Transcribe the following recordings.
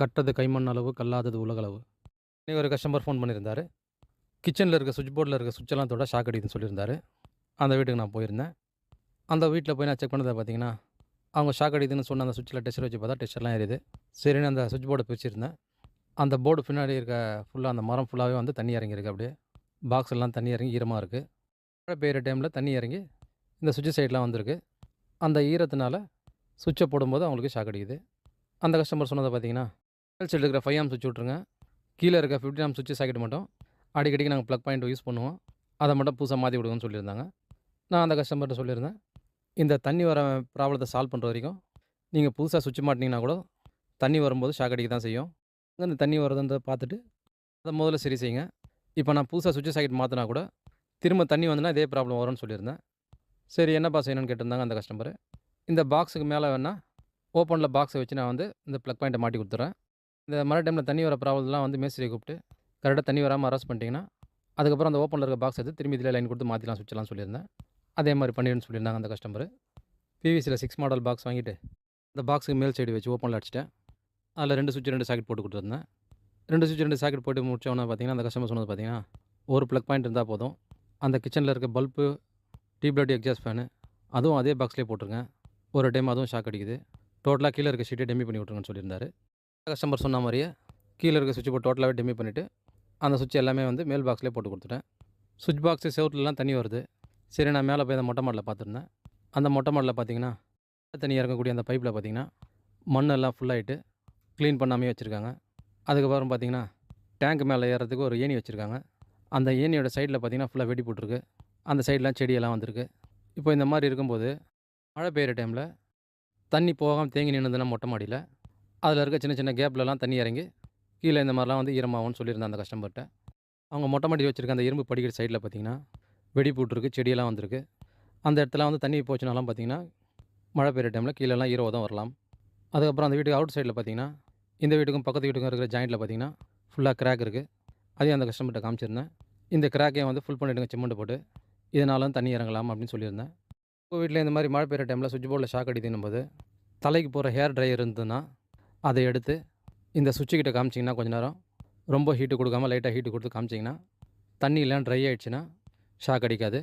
கட்டது கைமண் அளவு கல்லாதது உலகளவு இன்னைக்கு ஒரு கஸ்டமர் ஃபோன் பண்ணியிருந்தார். கிச்சனில் இருக்க சுவிட்ச் போர்டில் இருக்க சுவிட்செல்லாம் தொட ஷாக் அடிக்குதுன்னு சொல்லியிருந்தாரு. அந்த வீட்டுக்கு நான் போயிருந்தேன். அந்த வீட்டில் போய் நான் செக் பண்ணதை பார்த்தீங்கன்னா அவங்க ஷாக் அடிக்குதுன்னு சொன்ன அந்த சுவிட்சில் டெஸ்டர் வச்சு பார்த்தா டெஸ்டர்லாம் எரியுது. சரின்னு அந்த சுவிட்ச் போர்டை பிரிச்சிருந்தேன். அந்த போர்டு பின்னாடி இருக்க ஃபுல்லாக அந்த மரம் ஃபுல்லாகவே வந்து தண்ணி இறங்கியிருக்கு அப்படியே. பாக்ஸ் எல்லாம் தண்ணி இறங்கி ஈரமாக இருக்குது மழை பெய்கிற டைமில் தண்ணி இறங்கி இந்த சுவிட்ச் சைட்லாம் வந்திருக்கு. அந்த ஈரத்தினால சுவிட்சை போடும்போது அவங்களுக்கு ஷாக் அடிக்குது. அந்த கஸ்டமர் சொன்னதை பார்த்தீங்கன்னா மேல் சைடு இருக்கிற ஃபைவ் ஆம் சுவிட்ச் விட்ருங்க கீழே இருக்க ஃபிஃப்டி ஆம் சுவிட்ச் சாக்கெட் மட்டும் அடிக்கடிக்கு நாங்கள் ப்ளக் பாயிண்ட் யூஸ் பண்ணுவோம். அதை மட்டும் புதுசாக மாற்றி விடுங்கன்னு சொல்லியிருந்தாங்க. நான் அந்த கஸ்டமர்கிட்ட சொல்லியிருந்தேன். இந்த தண்ணி வர ப்ராப்ளத்தை சால்வ் பண்ணுற வரைக்கும் நீங்கள் புதுசாக சுவிட்ச் மாட்டினீங்கன்னா கூட தண்ணி வரும்போது ஷாக் அடிக்க தான் செய்யும். அந்த தண்ணி வருதுன்றதை பார்த்துட்டு அதை முதல்ல சரி செய்யுங்க. இப்போ நான் புதுசாக சுவிட்ச் சாக்கெட் மாற்றினா கூட திரும்ப தண்ணி வந்துன்னா இதே ப்ராப்ளம் வரும்னு சொல்லியிருந்தேன். சரி என்னப்பா செய்யணும்னு கேட்டிருந்தாங்க அந்த கஸ்டமர் இந்த பாக்ஸுக்கு மேலே வேணால் ஓப்பனில் பாக்ஸை வச்சு நான் வந்து இந்த ப்ளக் பாயிண்ட்டை மாட்டி கொடுத்துட்றேன். இந்த மழை டைமில் தண்ணி வர ப்ராப்ளம்லாம் வந்து மேஸ்திரியை கூப்பிட்டு கரெக்டாக தண்ணி வராமல் அரெஸ்ட் பண்ணிட்டீங்கன்னா அதுக்கப்புறம் அந்த ஓப்பனில் இருக்க பாக்ஸ் எடுத்து திரும்பி இதில் லைன் கொடுத்து மாற்றிலாம் சுவிட்செல்லாம் சொல்லியிருந்தேன். அதே மாதிரி பண்ணிடுன்னு சொல்லியிருந்தாங்க அந்த கஸ்டமர் பிவிசியில் சிக்ஸ் மாடல் பாக்ஸ் வாங்கிட்டு அந்த பாக்ஸுக்கு மேல் சைடு வச்சு ஓப்பனில் அடிச்சிட்டேன். அதில் ரெண்டு சுவிட்ச் ரெண்டு சாக்கெட் போட்டு கொடுத்துருந்தேன். ரெண்டு சுவிட்ச் ரெண்டு சாக்கெட் போட்டு முடிச்சோன்னே பார்த்தீங்கன்னா அந்த கஸ்டமர் சொன்னது பார்த்தீங்கன்னா ஒரு ப்ளக் பாயிண்ட் இருந்தால் போதும். அந்த கிச்சனில் இருக்க பல்பு டியூப்லைட் எக்ஸாஸ்ட் ஃபேனு அதுவும் அதே பாக்ஸ்லேயே போட்டிருங்க ஒரு டைம் அதுவும் ஷாக் அடிக்குது. டோட்டலாக கீழே இருக்க ஷீட்டை டெம்மி பண்ணி விட்ருங்கன்னு சொல்லியிருந்தாரு. கஸ்டமர் சொன்ன மாதிரியே கீழே இருக்க சுவிட்ச் போர்ட் டோட்டலாகவே டிமி பண்ணிவிட்டு அந்த சுவிட்ச் எல்லாமே வந்து மேல் பாக்ஸ்லேயே போட்டு கொடுத்துட்டேன். சுவிட்ச் பாக்ஸு செவத்துலலாம் தண்ணி வருது. சரி நான் மேலே போய் அந்த மொட்டை மாடலில் பார்த்துருந்தேன். அந்த மொட்டை மாடலில் பார்த்தீங்கன்னா தண்ணி இறக்கக்கூடிய அந்த பைப்பில் பார்த்திங்கன்னா மண்ணெல்லாம் ஃபுல்லாகிட்டு க்ளீன் பண்ணாமே வச்சுருக்காங்க. அதுக்கப்புறம் பார்த்தீங்கன்னா டேங்க் மேலே ஏறதுக்கு ஒரு ஏணி வச்சுருக்காங்க. அந்த ஏணியோட சைடில் பார்த்தீங்கன்னா ஃபுல்லாக வெடி போட்டிருக்கு. அந்த சைட்லாம் செடியெல்லாம் வந்திருக்கு. இப்போ இந்த மாதிரி இருக்கும்போது மழை பெய்கிற டைமில் தண்ணி போகாமல் தேங்கி நின்றுதுன்னா மொட்டை மாடியில் அதில் இருக்க சின்ன சின்ன கேப்லலாம் தண்ணி இறங்கி கீழே இந்த மாதிரிலாம் வந்து ஈரமாகும்னு சொல்லியிருந்தேன் அந்த கஸ்டமர்கிட்ட. அவங்க மொட்டை வச்சுருக்க அந்த இரும்பு படிக்கிற சைடில் பார்த்தீங்கன்னா வெடி போட்டிருக்கு செடியெல்லாம் வந்திருக்கு. அந்த இடத்துல வந்து தண்ணி போச்சுனாலாம் பார்த்தீங்கன்னா மழை பெய்கிற டைமில் கீழெல்லாம் ஈரோதம் வரலாம். அதுக்கப்புறம் அந்த வீட்டுக்கு அவுட் சைடில் பார்த்தீங்கன்னா இந்த வீட்டுக்கும் பக்கத்து வீட்டுக்கும் இருக்கிற ஜாயிண்ட்டில் பார்த்தீங்கன்னா ஃபுல்லாக கிராக் இருக்குது அதையும் அந்த கஸ்டமர்கிட்ட காமிச்சிருந்தேன். இந்த கிராக்கையும் வந்து ஃபுல் பண்ணிவிடுங்க சிமெண்ட் போட்டு இதனாலும் தண்ணி இறங்கலாம் அப்படின்னு சொல்லியிருந்தேன். உங்கள் வீட்டில் இந்த மாதிரி மழை பெய்கிற டைமில் சுவிட்ச் போர்டில் ஷாக் அடிக்குதுன்னும் போது தலைக்கு போகிற ஹேர் ட்ரையர் இருந்ததுன்னா அதை எடுத்து இந்த சுவிட்சு கிட்ட காமிச்சிங்கன்னா கொஞ்ச நேரம் ரொம்ப ஹீட்டு கொடுக்காம லைட்டாக ஹீட்டு கொடுத்து காமிச்சிங்கன்னா தண்ணியெலாம் ட்ரை ஆகிடுச்சுன்னா ஷாக் அடிக்காது.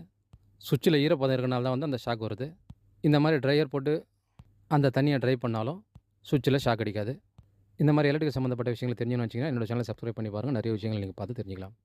சுவிட்சில் ஈரப்பதம் இருக்கனால தான் வந்து அந்த ஷாக் வருது. இந்த மாதிரி ட்ரையர் போட்டு அந்த தண்ணியை ட்ரை பண்ணாலும் சுவிட்சில் ஷாக் அடிக்காது. இந்த மாதிரி எலக்ட்ரிக் சம்மந்தப்பட்ட விஷயங்கள் தெரிஞ்சுன்னு வச்சிங்கன்னா என்னோட சேனலை சப்ஸ்கிரைப் பண்ணி பாருங்கள் நிறைய விஷயங்கள் நீங்கள் பார்த்து தெரிஞ்சுக்கலாம்.